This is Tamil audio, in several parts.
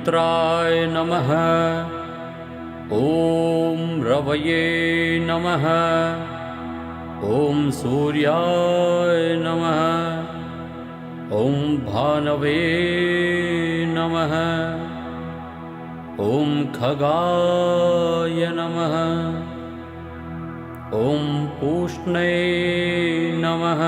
मित्राय नमः। ॐ रवये नमः। ॐ सूर्याय नमः। ॐ भानवे नमः। ॐ खगाय नमः। ॐ पूष्णे नमः।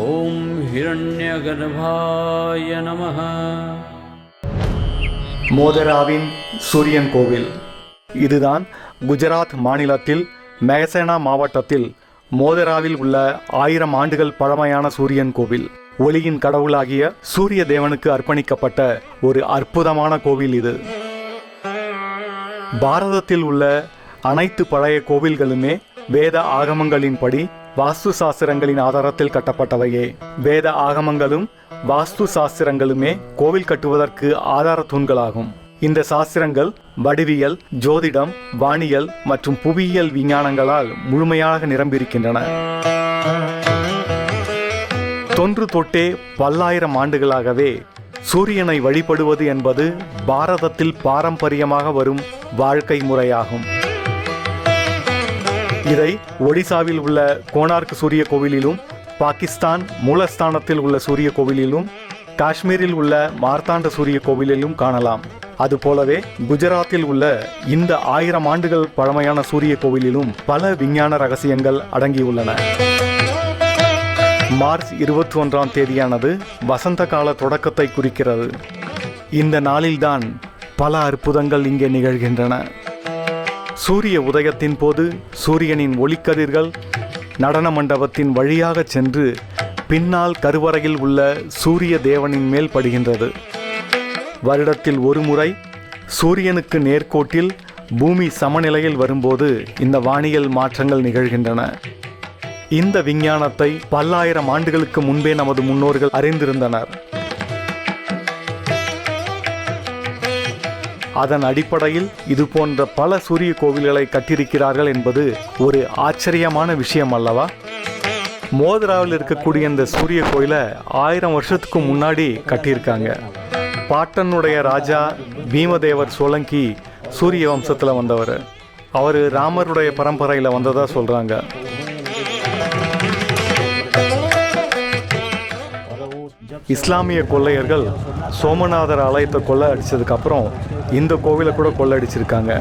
ॐ हिरण्यगर्भाय नमः மோதராவின் சூரியன் கோவில். இதுதான் குஜராத் மாநிலத்தில் மெகசேனா மாவட்டத்தில் மோதராவில் உள்ள ஆயிரம் ஆண்டுகள் பழமையான சூரியன் கோவில். ஒளியின் கடவுளாகிய சூரிய தேவனுக்கு அர்ப்பணிக்கப்பட்ட ஒரு அற்புதமான கோவில் இது. பாரதத்தில் உள்ள அனைத்து பழைய கோவில்களுமே வேத ஆகமங்களின்படி வாஸ்து சாஸ்திரங்களின் ஆதாரத்தில் கட்டப்பட்டவையே. வேத ஆகமங்களும் வாஸ்து சாஸ்திரங்களுமே கோவில் கட்டுவதற்கு ஆதார தூண்களாகும். இந்த சாஸ்திரங்கள் வடிவியல் ஜோதிடம் வானியல் மற்றும் புவியியல் விஞ்ஞானங்களால் முழுமையாக நிரம்பியிருக்கின்றன. தொன்று தொட்டே பல்லாயிரம் ஆண்டுகளாகவே சூரியனை வழிபடுவது என்பது பாரதத்தில் பாரம்பரியமாக வரும் வாழ்க்கை முறையாகும். இதை ஒடிசாவில் உள்ள கோனார்க் சூரிய கோவிலிலும் பாகிஸ்தான் மூலஸ்தானத்தில் உள்ள சூரிய கோவிலிலும் காஷ்மீரில் உள்ள மார்த்தாண்ட சூரிய கோவிலிலும் காணலாம். அதுபோலவே குஜராத்தில் உள்ள இந்த ஆயிரம் ஆண்டுகள் பழமையான சூரிய கோவிலிலும் பல விஞ்ஞான ரகசியங்கள் அடங்கியுள்ளன. மார்ச் இருபத்தி ஒன்றாம் தேதியானது வசந்த கால தொடக்கத்தை குறிக்கிறது. இந்த நாளில்தான் பல அற்புதங்கள் இங்கே நிகழ்கின்றன. சூரிய உதயத்தின் போது சூரியனின் ஒளிக்கதிர்கள் நடன மண்டபத்தின் வழியாக சென்று பின்னால் கருவறையில் உள்ள சூரிய தேவனின் மேல் படுகின்றது. வருடத்தில் ஒரு முறை சூரியனுக்கு நேர்கோட்டில் பூமி சமநிலையில் வரும்போது இந்த வானியல் மாற்றங்கள் நிகழ்கின்றன. இந்த விஞ்ஞானத்தை பல்லாயிரம் ஆண்டுகளுக்கு முன்பே நமது முன்னோர்கள் அறிந்திருந்தனர். அதன் அடிப்படையில் இது போன்ற பல சூரிய கோவில்களை கட்டியிருக்கிறார்கள் என்பது ஒரு ஆச்சரியமான விஷயம் அல்லவா? மோதிராவில் இருக்கக்கூடிய இந்த சூரிய கோயிலை ஆயிரம் வருஷத்துக்கு முன்னாடி கட்டியிருக்காங்க. பாட்டனுடைய ராஜா பீமதேவர் சோலங்கி சூரிய வம்சத்தில் வந்தவர். அவர் ராமருடைய பரம்பரையில் வந்ததா சொல்கிறாங்க இஸ்லாமிய கொள்ளையர்கள் சோமநாதர் ஆலயத்தை கொள்ளை அடித்ததுக்கப்புறம் இந்த கோவிலை கூட கொள்ளடிச்சிருக்காங்க.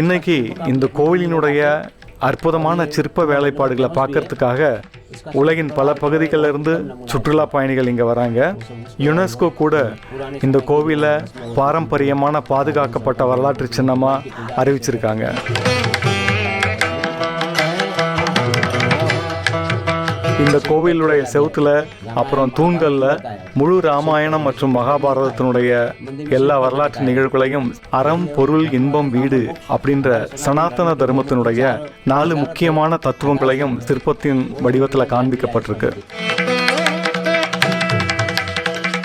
இன்னைக்கு இந்த கோவிலினுடைய அற்புதமான சிற்ப வேலைப்பாடுகளை பார்க்கறதுக்காக உலகின் பல பகுதிகளில் இருந்து சுற்றுலா பயணிகள் இங்கே வராங்க. யுனெஸ்கோ கூட இந்த கோவிலை பாரம்பரியமான பாதுகாக்கப்பட்ட வரலாற்று சின்னமாக அறிவிச்சிருக்காங்க. இந்த கோவிலுடைய செவுத்துல அப்புறம் தூண்கள்ல முழு ராமாயணம் மற்றும் மகாபாரதத்தினுடைய எல்லா வரலாற்று நிகழ்வுகளையும் அறம் பொருள் இன்பம் வீடு அப்படின்ற சனாதன தர்மத்தினுடைய நாலு முக்கியமான தத்துவங்களையும் சிற்பத்தின் வடிவத்தில் காண்பிக்கப்பட்டிருக்கு.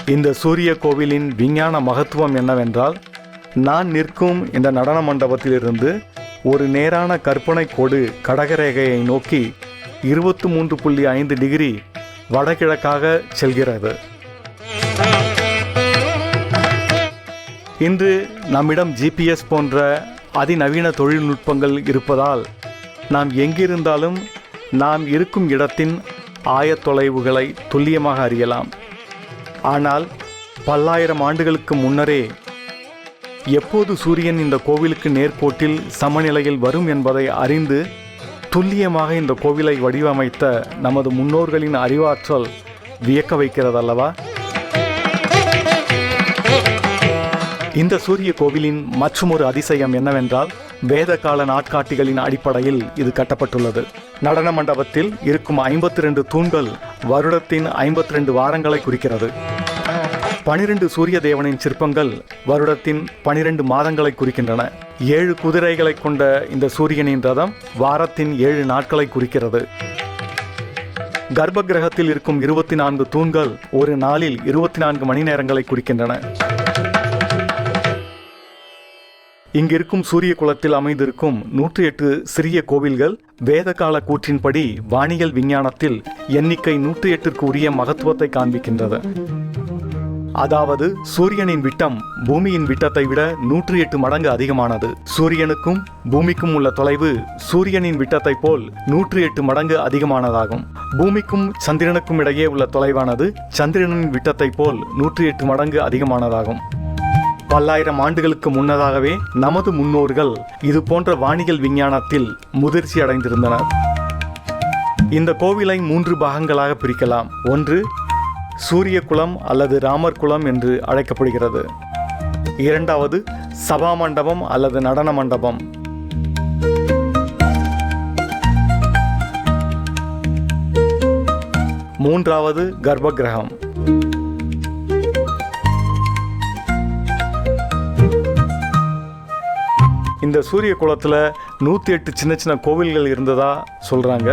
இந்த சூரிய கோவிலின் விஞ்ஞான மகத்துவம் என்னவென்றால் நான் நிற்கும் இந்த நடன மண்டபத்திலிருந்து ஒரு நேரான கற்பனை கோடு கடகரேகையை நோக்கி இருபத்தி மூன்று புள்ளி ஐந்து டிகிரி வடகிழக்காக செல்கிறது. இன்று நம்மிடம் ஜிபிஎஸ் போன்ற அதிநவீன தொழில்நுட்பங்கள் இருப்பதால் நாம் எங்கிருந்தாலும் நாம் இருக்கும் இடத்தின் ஆயத்தொலைவுகளை துல்லியமாக அறியலாம். ஆனால் பல்லாயிரம் ஆண்டுகளுக்கு முன்னரே எப்போது சூரியன் இந்த கோவிலுக்கு நேர்கோட்டில் சமநிலையில் வரும் என்பதை அறிந்து துல்லியமாக இந்த கோவிலை வடிவமைத்த நமது முன்னோர்களின் அறிவாற்றல் வியக்க வைக்கிறதல்லவா? இந்த சூரிய கோவிலின் மற்றுமொரு அதிசயம் என்னவென்றால் வேதகால நாட்காட்டிகளின் அடிப்படையில் இது கட்டப்பட்டுள்ளது. நடன மண்டபத்தில் இருக்கும் ஐம்பத்தி ரெண்டு தூண்கள் வருடத்தின் ஐம்பத்தி ரெண்டு வாரங்களை குறிக்கிறது. பனிரெண்டு சூரிய தேவனின் சிற்பங்கள் வருடத்தின் பனிரெண்டு மாதங்களை குறிக்கின்றன. ஏழு குதிரைகளை கொண்ட இந்த சூரியனின் ரதம் வாரத்தின் ஏழு நாட்களை குறிக்கிறது. கர்ப்ப கிரகத்தில் இருக்கும் இருபத்தி நான்கு தூண்கள் ஒரு நாளில் இருபத்தி நான்கு மணி நேரங்களை குறிக்கின்றன. இங்கிருக்கும் சூரிய குலத்தில் அமைந்திருக்கும் நூற்றி எட்டு சிறிய கோவில்கள் வேதகால கூற்றின்படி வானியல் விஞ்ஞானத்தில் எண்ணிக்கை நூற்றி எட்டிற்கு உரிய மகத்துவத்தை காண்பிக்கின்றது அதாவது சூரியனின் விட்டம் பூமியின் விட்டத்தை விட நூற்றி எட்டு மடங்கு அதிகமானது. சூரியனுக்கும் பூமிக்கும் உள்ள தொலைவு சூரியனின் விட்டத்தை போல் நூற்றி எட்டு மடங்கு அதிகமானதாகும். பூமிக்கும் சந்திரனுக்கும் இடையே உள்ள தொலைவானது சந்திரனின் விட்டத்தை போல் நூற்றி எட்டு மடங்கு அதிகமானதாகும். பல்லாயிரம் ஆண்டுகளுக்கு முன்னதாகவே நமது முன்னோர்கள் இது போன்ற வானியல் விஞ்ஞானத்தில் முதிர்ச்சி அடைந்திருந்தனர் இந்த கோவிலை மூன்று பாகங்களாக பிரிக்கலாம். ஒன்று சூரிய குளம் அல்லது ராமர் குலம் என்று அழைக்கப்படுகிறது. இரண்டாவது சபா மண்டபம் அல்லது நடன மண்டபம் மூன்றாவது கர்ப்பகிரகம். இந்த சூரிய குளத்தில் நூத்தி எட்டு சின்ன சின்ன கோவில்கள் இருந்ததா சொல்கிறாங்க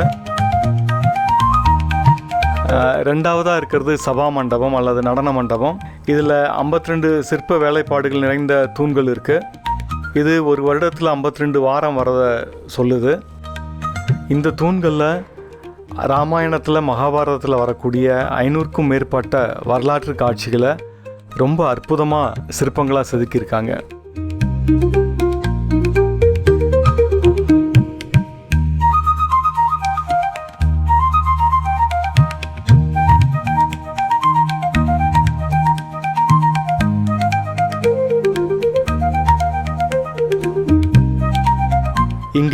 ரெண்டாவதாக இருக்கிறது சபா மண்டபம் அல்லது நடன மண்டபம். இதில் 52 சிற்ப வேலைப்பாடுகள் நிறைந்த தூண்கள் இருக்குது இது ஒரு வருடத்தில் 52 வாரம் வரத சொல்லுது. இந்த தூண்களில் ராமாயணத்தில் மகாபாரதத்தில் வரக்கூடிய ஐநூறுக்கும் மேற்பட்ட வரலாற்று காட்சிகளை ரொம்ப அற்புதமாக சிற்பங்களாக செதுக்கியிருக்காங்க.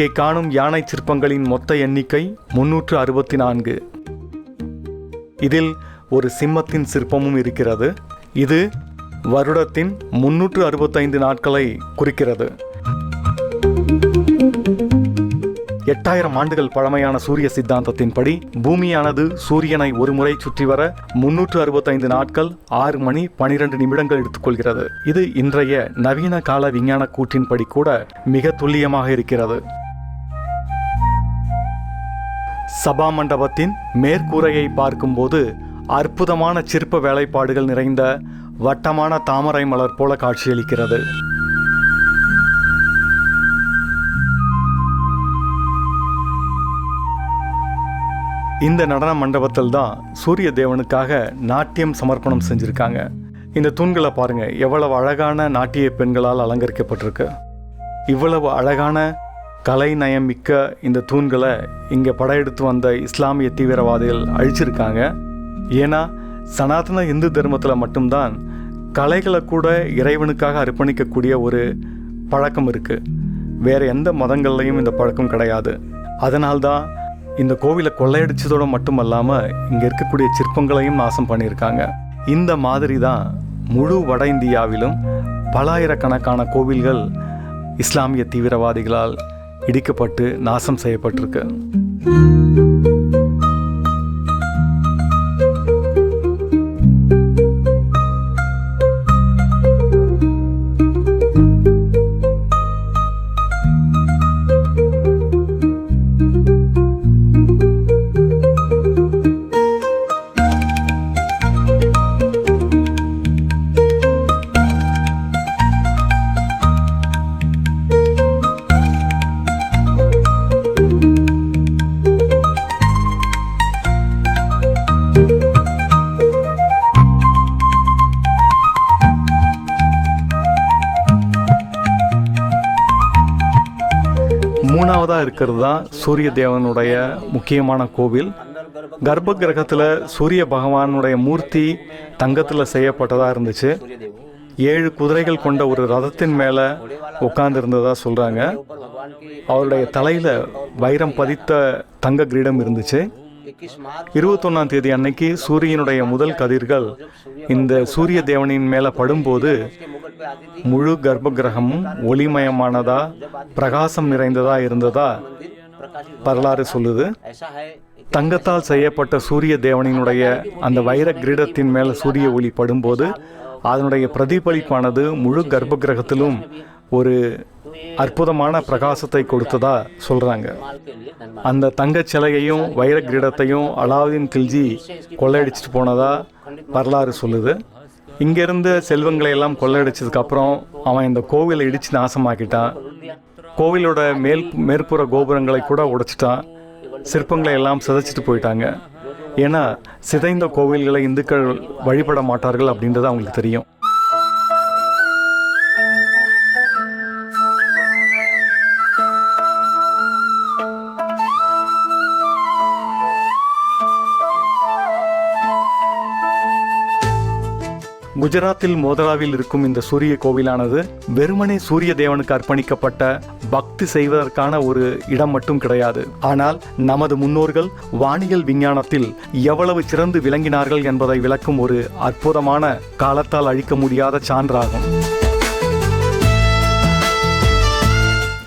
இங்கே காணும் யானை சிற்பங்களின் மொத்த எண்ணிக்கை முன்னூற்று அறுபத்தி நான்கு. இதில் ஒரு சிம்மத்தின் சிற்பமும் இருக்கிறது. இது வருடத்தின் முன்னூற்று அறுபத்தைந்து நாட்களை குறிக்கிறது. எட்டாயிரம் ஆண்டுகள் பழமையான சூரிய சித்தாந்தத்தின்படி பூமியானது சூரியனை ஒரு முறை சுற்றி வர முன்னூற்று அறுபத்தைந்து நாட்கள் ஆறு மணி பனிரெண்டு நிமிடங்கள் எடுத்துக்கொள்கிறது இது இன்றைய நவீன கால விஞ்ஞான கூற்றின்படி கூட மிக துல்லியமாக இருக்கிறது. சபா மண்டபத்தின் மேற்கூரையை பார்க்கும்போது அற்புதமான சிற்ப வேலைப்பாடுகள் நிறைந்த வட்டமான தாமரை மலர் போல காட்சியளிக்கிறது. இந்த நடன மண்டபத்தில் தான் சூரிய தேவனுக்காக நாட்டியம் சமர்ப்பணம் செஞ்சுருக்காங்க. இந்த தூண்களை பாருங்க எவ்வளவு அழகான நாட்டிய பெண்களால் அலங்கரிக்கப்பட்டிருக்கு. இவ்வளவு அழகான கலை நயம் மிக்க இந்த தூண்களை இங்கே படையெடுத்து வந்த இஸ்லாமிய தீவிரவாதிகள் அழிச்சிருக்காங்க. ஏன்னா சனாதன இந்து தர்மத்தில் மட்டும்தான் கலைகளை கூட இறைவனுக்காக அர்ப்பணிக்கக்கூடிய ஒரு பழக்கம் இருக்குது வேற எந்த மதங்கள்லையும் இந்த பழக்கம் கிடையாது. அதனால்தான் இந்த கோவிலை கொள்ளையடிச்சதோட மட்டுமல்லாமல் இங்கே இருக்கக்கூடிய சிற்பங்களையும் நாசம் பண்ணியிருக்காங்க. இந்த மாதிரி தான் முழு வட இந்தியாவிலும் பலாயிரக்கணக்கான கோவில்கள் இஸ்லாமிய தீவிரவாதிகளால் இடிக்கப்பட்டு நாசம் செய்யப்பட்டிருக்கு. மூணாவதாக இருக்கிறது தான் சூரிய தேவனுடைய முக்கியமான கோவில். கர்ப்ப கிரகத்தில் சூரிய பகவானுடைய மூர்த்தி தங்கத்தில் செய்யப்பட்டதாக இருந்துச்சு. ஏழு குதிரைகள் கொண்ட ஒரு ரதத்தின் மேலே உட்கார்ந்துருந்ததாக சொல்கிறாங்க அவருடைய தலையில் வைரம் பதித்த தங்க கிரீடம் இருந்துச்சு. இருபத்தொன்னாம் தேதி அன்னைக்கு சூரியனுடைய முதல் கதிர்கள் இந்த சூரிய தேவனின் மேலே படும்போது முழு கர்ப்ப கிரகமும் ஒளிமயமானதா பிரகாசம் நிறைந்ததா இருந்ததா வரலாறு சொல்லுது. தங்கத்தால் செய்யப்பட்ட சூரிய தேவனினுடைய அந்த வைர கிரீடத்தின் மேல சூரிய ஒளி படும்போது அதனுடைய பிரதிபலிப்பானது முழு கர்ப்ப கிரகத்திலும் ஒரு அற்புதமான பிரகாசத்தை கொடுத்ததா சொல்றாங்க. அந்த தங்கச் சிலையையும் வைர கிரீடத்தையும் அலாவுதீன் கில்ஜி கொள்ளையடிச்சிட்டு போனதா வரலாறு சொல்லுது. இங்கேருந்து செல்வங்களை எல்லாம் கொள்ளையடிச்சதுக்கு அப்புறம் அவன் இந்த கோவிலை இடிச்சு நாசமாக்கிட்டான். கோவிலோட மேல் மேற்புற கோபுரங்களை கூட உடைச்சிட்டான். சிற்பங்களை எல்லாம் சிதைச்சிட்டு போயிட்டாங்க. ஏன்னா சிதைந்த கோவில்களை இந்துக்கள் வழிபட மாட்டார்கள் அப்படின்றது அவங்களுக்கு தெரியும். குஜராத்தில் மோதராவில் இருக்கும் இந்த சூரிய கோவிலானது வெறுமனே சூரிய தேவனுக்கு அர்ப்பணிக்கப்பட்ட பக்தி செய்வதற்கான ஒரு இடம் மட்டும் கிடையாது. ஆனால் நமது முன்னோர்கள் வானியல் விஞ்ஞானத்தில் எவ்வளவு சிறந்து விளங்கினார்கள் என்பதை விளக்கும் ஒரு அற்புதமான காலத்தால் அழிக்க முடியாத சான்றாகும்.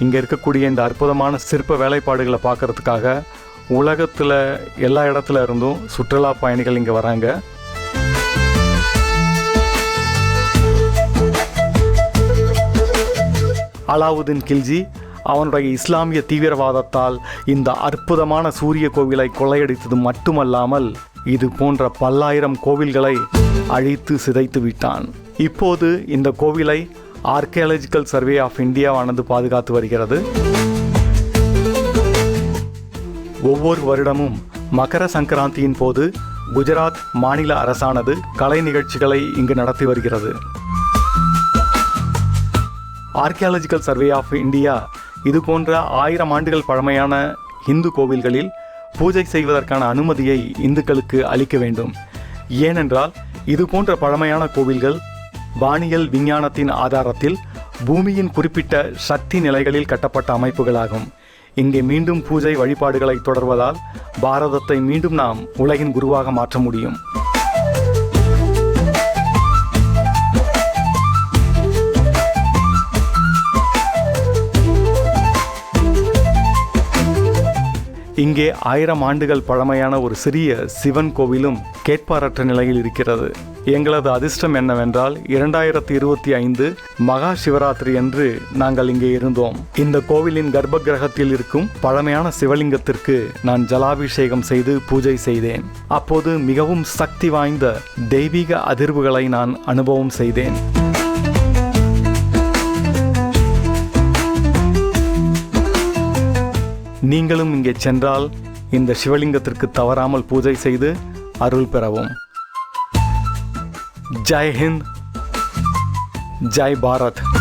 இங்கே இருக்கக்கூடிய இந்த அற்புதமான சிற்ப வேலைப்பாடுகளை பார்க்கறதுக்காக உலகத்தில் எல்லா இடத்துல இருந்தும் சுற்றுலா பயணிகள் இங்கே வராங்க. அலாவுதீன் கில்ஜி அவனுடைய இஸ்லாமிய தீவிரவாதத்தால் இந்த அற்புதமான சூரிய கோவிலை கொள்ளையடித்தது மட்டுமல்லாமல் இது போன்ற பல்லாயிரம் கோவில்களை அழித்து சிதைத்து விட்டான். இப்போது இந்த கோவிலை ஆர்கியாலஜிக்கல் சர்வே ஆஃப் இந்தியாவானது பாதுகாத்து வருகிறது. ஒவ்வொரு வருடமும் மகர சங்கராந்தியின் போது குஜராத் மாநில அரசானது கலை நிகழ்ச்சிகளை இங்கு நடத்தி வருகிறது. ஆர்கியாலஜிக்கல் சர்வே ஆஃப் இந்தியா இது போன்ற ஆயிரம் ஆண்டுகள் பழமையான இந்து கோவில்களில் பூஜை செய்வதற்கான அனுமதியை இந்துக்களுக்கு அளிக்க வேண்டும். ஏனென்றால் இது போன்ற பழமையான கோவில்கள் வானியல் விஞ்ஞானத்தின் ஆதாரத்தில் பூமியின் குறிப்பிட்ட சக்தி நிலைகளில் கட்டப்பட்ட அமைப்புகளாகும். இங்கே மீண்டும் பூஜை வழிபாடுகளை தொடர்வதால் பாரதத்தை மீண்டும் நாம் உலகின் குருவாக மாற்ற முடியும். இங்கே ஆயிரம் ஆண்டுகள் பழமையான ஒரு சிறிய சிவன் கோவிலும் கேட்பாரற்ற நிலையில் இருக்கிறது. எங்களது அதிர்ஷ்டம் என்னவென்றால் இரண்டாயிரத்தி இருபத்தி ஐந்து மகா சிவராத்திரி அன்று நாங்கள் இங்கே இருந்தோம். இந்த கோவிலின் கர்ப்ப கிரகத்தில் இருக்கும் பழமையான சிவலிங்கத்திற்கு நான் ஜலாபிஷேகம் செய்து பூஜை செய்தேன். அப்போது மிகவும் சக்தி வாய்ந்த தெய்வீக அதிர்வுகளை நான் அனுபவம் செய்தேன். நீங்களும் இங்கே சென்றால் இந்த சிவலிங்கத்திற்கு தவறாமல் பூஜை செய்து அருள் பெறவும். ஜெய் ஹிந்த். ஜெய் பாரத்.